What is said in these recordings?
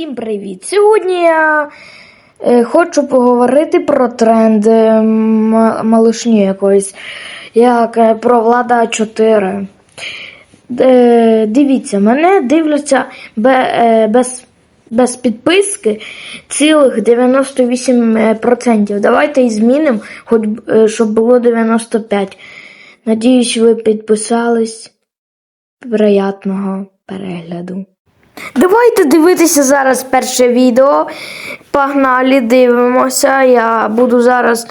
Всім привіт! Сьогодні я е, хочу поговорити про тренд е, малишні якоїсь, як е, про влада 4. Е, дивіться, мене дивляться бе, без, без підписки цілих 98%. Давайте і змінимо, хоч щоб було 95%. Надіюсь, ви підписались. Приятного перегляду. Давайте дивитися зараз перше відео. Погнали, дивимося. Я буду зараз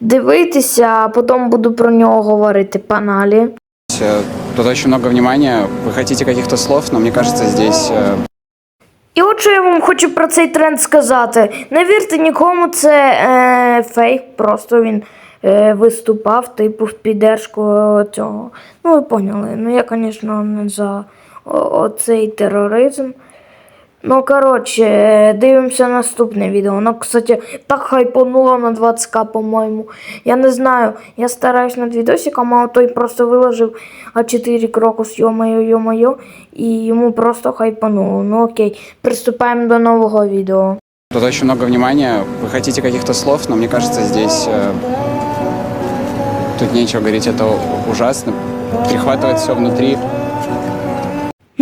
дивитися, а потім буду про нього говорити. Погнали. Э, Тут очень много внимания. Вы хотите каких-то слов, но мне кажется, здесь э, І от що я вам хочу про цей тренд сказати. Не вірте нікому, це е, фейк, просто він е, виступав, типу, в піддержку цього. Ну, ви поняли. Ну, я, звісно, не за о- оцей тероризм. Ну, коротше, е, дивимося наступне відео. Воно, кстати, так хайпонуло на 20к, по-моєму. Я не знаю, я стараюсь над відосиком, а той просто виложив А4 крокус, йо-моє, йо-моє, і йому просто хайпануло. Ну окей, приступаємо до нового відео. тут очень много внимания. Вы хотите каких-то слов, но мне кажется, здесь э, тут нечего говорить. Это ужасно. Перехватывает все внутри.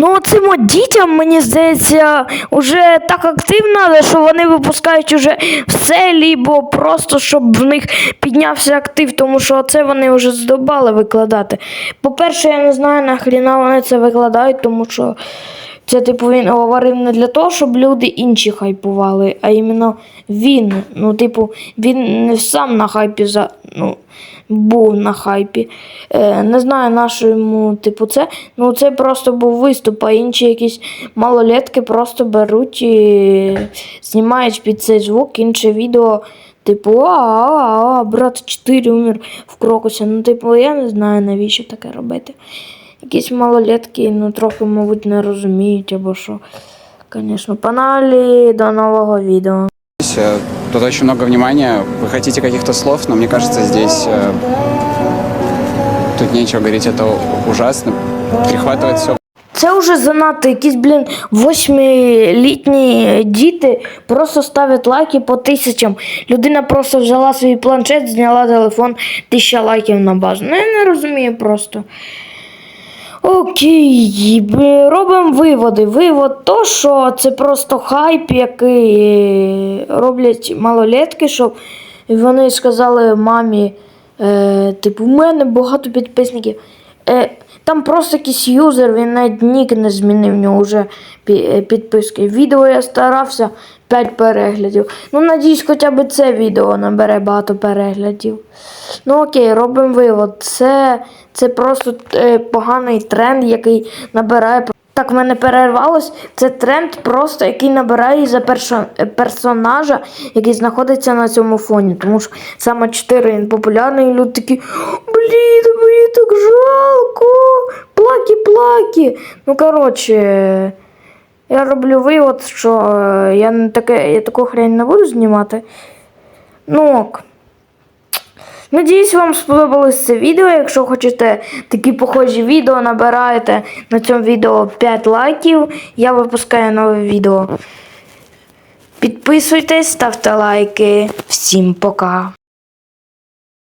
Ну, цим от дітям, мені здається, вже так активно, що вони випускають уже все, лібо просто щоб в них піднявся актив, тому що це вони вже здобали викладати. По-перше, я не знаю, нахріна вони це викладають, тому що це, типу, він говорив не для того, щоб люди інші хайпували, а іменно він. Ну, типу, він не сам на хайпі за. Ну, був на хайпі. Е, не знаю, на що йому, типу, це. Ну, це просто був виступ, а інші якісь малолетки просто беруть і знімають під цей звук інше відео. Типу, а, а, а, брат 4 умер в крокусі. Ну, типу, я не знаю, навіщо таке робити. Якісь малолетки, ну, трохи, мабуть, не розуміють або що. Звісно, паналі до нового відео. Здесь, э, Тут очень много внимания. Вы хотите каких-то слов, но мне кажется, здесь э, тут нечего говорить. Это ужасно. Перехватывает все Це вже занадто якісь, блін, восьмилітні діти просто ставлять лайки по тисячам. Людина просто взяла свій планшет, зняла телефон, тисяча лайків на базу. Ну я не розумію просто. Окей, робимо виводи. Вивод то, що це просто хайп, який е, роблять малолетки, щоб вони сказали мамі, е, типу, у мене багато підписників. Е, там просто якийсь юзер, він навіть нік не змінив в нього вже е, підписки. Відео я старався 5 переглядів. Ну, надіюсь, хоча б це відео набере багато переглядів. Ну окей, робимо вивод. Це, це просто е, поганий тренд, який набирає. Так в мене перервалось. Це тренд просто, який набирає за першо- е, персонажа, який знаходиться на цьому фоні. Тому що саме 4 він популярний, і люди такі, блін, так жалко. Плакі-плакі. Ну, коротше, я роблю вивод, що е, я, не таке, я таку хрень не буду знімати. Ну ок. Надіюсь, вам сподобалось це відео. Якщо хочете такі похожі відео, набирайте на цьому відео 5 лайків. Я випускаю нове відео. Підписуйтесь, ставте лайки. Всім пока.